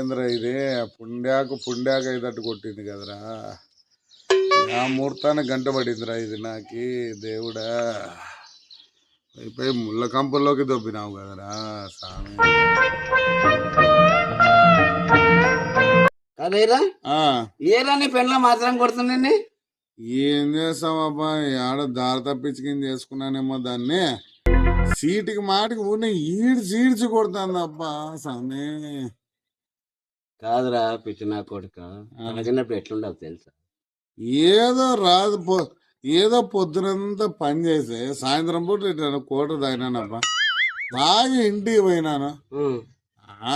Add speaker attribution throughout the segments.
Speaker 1: ఏంద్రా ఇది పుండ్యాకు పుండ్యాకు అయ్యేటట్టు కొట్టింది కదరా. ఆ ముహూర్తాన గంట పడిందిరా ఇది నాకి దేవుడా. అయిపోయి ముళ్ళ కంపల్లోకి దొబ్బినావు కదరా స్వామి
Speaker 2: కదేరా
Speaker 1: ఆ,
Speaker 2: ఏరా నీ పెళ్ళ మాత్రం కొడుతుందండి
Speaker 1: ఏం చేస్తామబ్బా ఆడ దారి తప్పించుకుని చేసుకున్నానేమో దాన్ని. సీటుకి మాటికి ఊనే ఈడ్చి ఈడ్చి కొడుతుంది అబ్బా స్వామి
Speaker 2: కాదురా పిచ్చిన కొడుక. తాగినప్పుడు ఎట్లుండాలి తెలుసా?
Speaker 1: ఏదో రాదు పొ ఏదో పొద్దునంతా పని చేసి సాయంత్రం పూట ఇట్లా కోట తాగినానబ్బా. తాగి ఇంటికి పోయినాను. ఆ,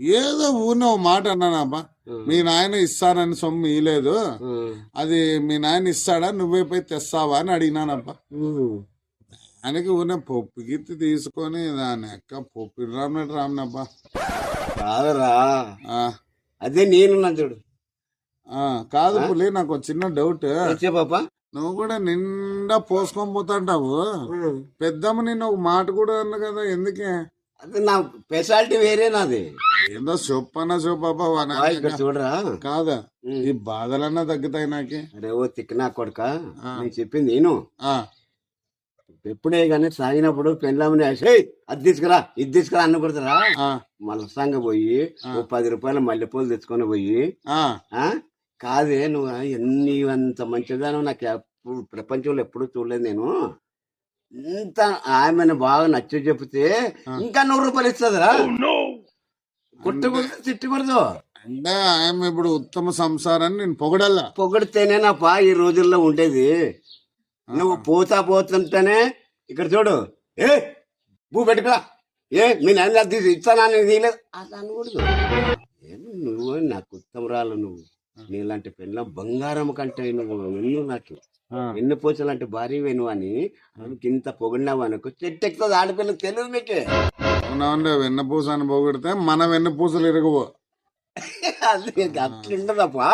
Speaker 1: ఏదో ఊరిన ఒక మాట అన్నానబ్బా. మీ నాయన ఇస్తానని సొమ్ము ఇయలేదు
Speaker 2: ఉం,
Speaker 1: అది మీ నాయన ఇస్తాడా నువ్వే పోయి తెస్తావా అని అడిగినానబ్బా. ఆయనకి ఊరిన పప్పు గిత్తి తీసుకొని దాని ఎక్క పప్పు రామనట్టు రామనబ్బా
Speaker 2: కాదురా.
Speaker 1: ఆ,
Speaker 2: అదే నేను చూడు.
Speaker 1: ఆ, కాదు పులి నాకు చిన్న డౌట్.
Speaker 2: పాప?
Speaker 1: నువ్వు కూడా నిండా పోసుకొని పోతాంటావు. పెద్దమ్మ నిన్ను ఒక మాట కూడా అన్న కదా ఎందుకే?
Speaker 2: అది నా స్పెషాలిటీ వేరే నాది.
Speaker 1: ఏందో చొప్పన చొప్ప
Speaker 2: ఇక్కడ చూడరా?
Speaker 1: కాదా. ఈ బాధలన్నా తగ్గుతాయి నాకి.
Speaker 2: అరే ఓ తిక్కనా కొడుక. నేను చెప్పింది నేను. ఎప్పుడే కానీ సాగినప్పుడు పెళ్ళామని "ఏయ్, అది తీసుకురా ఇది తీసుకురా అన్న కొడుతురా? మలసంగా పోయి. ఓ పది రూపాయల మల్లెపూలు తెచ్చుకొని పోయి
Speaker 1: ఆ,
Speaker 2: ఆ? కాదే నువ్వు ఎన్ని అంత మంచిదాను నాకు ఎప్పుడు ప్రపంచంలో ఎప్పుడు చూడలేదు నేను. ఇంత ఆమెను బాగా నచ్చ చెప్తే. ఇంకా నూరు రూపాయలు ఇస్తుందిరా. కుట్టకూడదు తిట్టకూడదు.
Speaker 1: అంటే ఆయన ఇప్పుడు ఉత్తమ సంసారాన్ని నేను పొగడల్లా.
Speaker 2: పొగిడితేనేనప్పా ఈ రోజుల్లో ఉండేది. నువ్వు పోతా పోతుంటేనే ఇక్కడ చూడు. ఏ భూ పెట్టుకురా. ఏ మీ నాన్న తీసి ఇస్తానని తీయలేదు? అట్లా అనకూడదు నువ్వు నాకు ఉత్తమరాలు నువ్వు. నీలాంటి పెళ్ళ బంగారం కంటే నువ్వు ఎన్ను నాకు ఎన్ని పోచలాంటి భారీ వెను అని ఆమెకి ఇంత పొగిడినావు అనుకో చెట్టు ఎక్కుతుంది ఆడపిల్లకి తెలియదు మీకే
Speaker 1: అవునవునులే వెన్నపూసని పొగిడితే మన వెన్నపూసలు ఇరగవు.
Speaker 2: అది అట్లుండదప్పా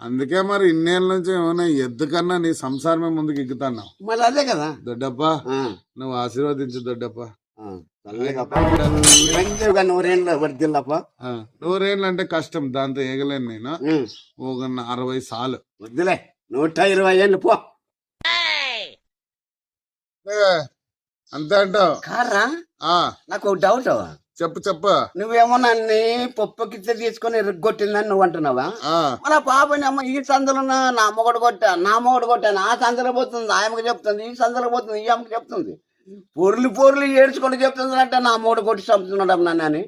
Speaker 1: అందుకే మరి ఇన్నేళ్ళ నుంచి ఏమైనా ఎద్దు కన్నా నీ సంసారమే ముందుకు ఎక్కుతున్నావు.
Speaker 2: మరి అదే కదా.
Speaker 1: దొడ్డప్పా నువ్వు ఆశీర్వదించు దొడ్డప్పా.
Speaker 2: నూరేళ్ళు
Speaker 1: అంటే కష్టం దాంతో ఏగలేను నేను. ఒక అరవై సాలు.
Speaker 2: వద్దులే నూట ఇరవై ఏళ్ళు పో.
Speaker 1: అంతే అంటావు.
Speaker 2: కారా
Speaker 1: ఆ,
Speaker 2: నాకు ఒక డౌట్
Speaker 1: చెప్పు చెప్పు.
Speaker 2: నువ్వేమో నన్ను పప్పు కింద తీసుకొని ఇరుగ్గొట్టిందని నువ్వు అంటున్నావా? మన పాపని అమ్మ ఈ సందులో నా మొగడు కొట్టా నా మొగడు కొట్టాను. ఆ సందులో పోతుంది ఆయనకు చెప్తుంది ఈ సందులో పోతుంది ఈ అమ్మకి చెప్తుంది. పొర్లు పొర్లు ఏడ్చుకుంటూ చెప్తుంది అంటే నా మొగడు కొట్టి చంపుతున్నాడు అమ్మ నన్ను అని.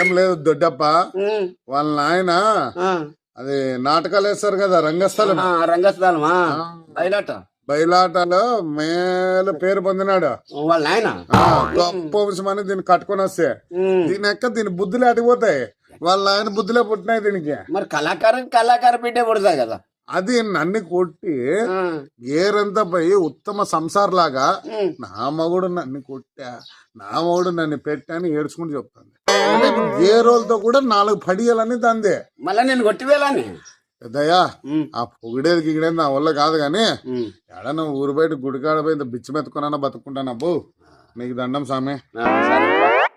Speaker 1: ఏం లేదు దొడ్డప్ప. వాళ్ళ నాయన. అది నాటకాలు వేస్తారు కదా రంగస్థలం.
Speaker 2: రంగస్థలమా? బయలాట
Speaker 1: బయలాటలో మేలు పేరు పొందినాడు.
Speaker 2: వాళ్ళ ఆయన?
Speaker 1: గొప్ప వంశమని దీన్ని కట్టుకొని వస్తే. దీని ఎక్క దీని బుద్ధులు అడిగిపోతాయి వాళ్ళ ఆయన బుద్ధులే పుట్టినాయి దీనికి.
Speaker 2: మరి కళాకారం కళాకార బిడ్డే పుడతా కదా.
Speaker 1: అది నన్ను కొట్టి
Speaker 2: ఆ.
Speaker 1: గేరంతా పోయి ఉత్తమ సంసార్ లాగా
Speaker 2: ఉం.
Speaker 1: నా మగుడు నన్ను కొట్టా నా మగుడు నన్ను పెట్టా అని ఏడ్చుకుంటూ చెప్తాను ఇప్పుడు గేరోలతో కూడా నాలుగు పడియాలని దందే
Speaker 2: మళ్ళా నేను కొట్టివేలాని
Speaker 1: పెద్దయ్యా ఆ పొగిడేది గిగిడేది నా వల్ల కాదు కానీ
Speaker 2: ఉం.
Speaker 1: ఎడన ఊరు బయట గుడికాడ పోయి ఇంత బిచ్చి మెత్తుకున్నా బతుకుంటాను అబ్బో నీకు దండం సామె.